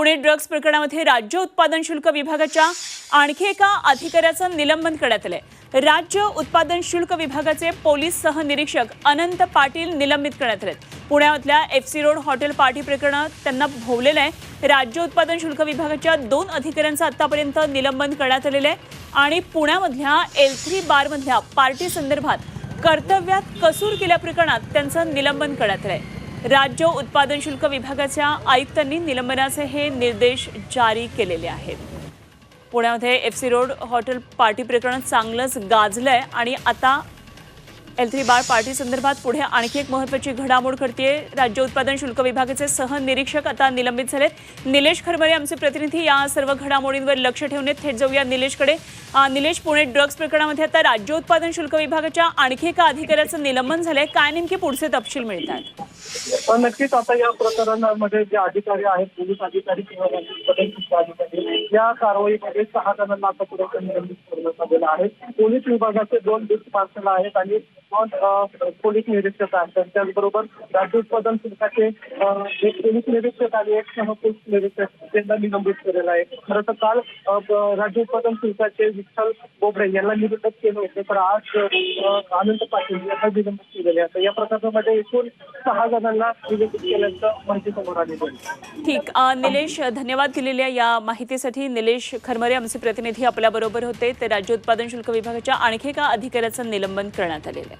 Pune drugs प्रकरणामध्ये राज्य उत्पादन शुल्क विभागाच्या आणखी एका अधिकाऱ्याचं निलंबन करण्यात आलंय. राज्य उत्पादन शुल्क विभागाचे पोलीस सहनिरीक्षक अनंत पाटील निलंबित करण्यात आलेत. पुण्यातल्या F C road hotel party प्रकरणात त्यांना भोवलेलं आहे. राज्य उत्पादन शुल्क विभागाच्या दोन अधिकाऱ्यांचं आतापर्यंत निलंबन करण्यात आलेलं आहे. आणि पुण्यामधल्या एल थ्री बारमधल्या पार्टी संदर्भात कर्तव्यात कसूर केल्या प्रकरणात त्यांचं निलंबन करण्यात आहे राज्य उत्पादन शुल्क विभागाच्या आयुक्तांनी निलंबनाचे हे निर्देश जारी केलेले आहेत. पुण्यामध्ये F C road hotel party प्रकरण चांगलंच गाजलंय आणि आता एल थ्री बार पार्टी संदर्भात पुढे आणखी एक महत्वाची घडामोड करते राज्य उत्पादन शुल्क विभागाचे सहनिरीक्षक आता निलंबित झालेत. निलेश खरमरे आमचे प्रतिनिधी या सर्व घडामोडींवर लक्ष ठेवून थेट जाऊया निलेशकडे. निलेश पुणे ड्रग्ज प्रकरणामध्ये आता राज्य उत्पादन शुल्क विभागाच्या आणखी एका अधिकाऱ्याचं निलंबन झालंय. काय नेमके पुढचे तपशील मिळतात? नक्कीच आता या प्रकरणामध्ये जे अधिकारी आहेत पोलीस अधिकारी किंवा उत्पादन शुल्क अधिकारी या कारवाईमध्ये सहा जणांना आतापर्यंत निलंबित करण्यात आलेलं आहे. पोलीस विभागाचे दोन डिस्क पार्सल आहेत आणि दोन पोलीस uh, निरीक्षक असतात त्याचबरोबर राज्य उत्पादन शुल्काचे एक पोलीस निरीक्षक आणि एक सह पोलीस निरीक्षक यांना निलंबित केलेलं आहे. खरं तर काल राज्य उत्पादन शुल्काचे विठ्ठल बोबडे यांना निलंबित केले होते. तर आज आनंद पाटील यांना निलंबित केलेले आहे. या प्रकरणामध्ये एकूण सहा जणांना निलंबित केल्याचं माहिती समोर आलेली ठीक. निलेश धन्यवाद दिलेल्या या माहितीसाठी. निलेश खरमरे आमचे प्रतिनिधी आपल्याबरोबर होते. ते राज्य उत्पादन शुल्क विभागाच्या आणखी एका अधिकाऱ्याचं निलंबन करण्यात आलेलं आहे.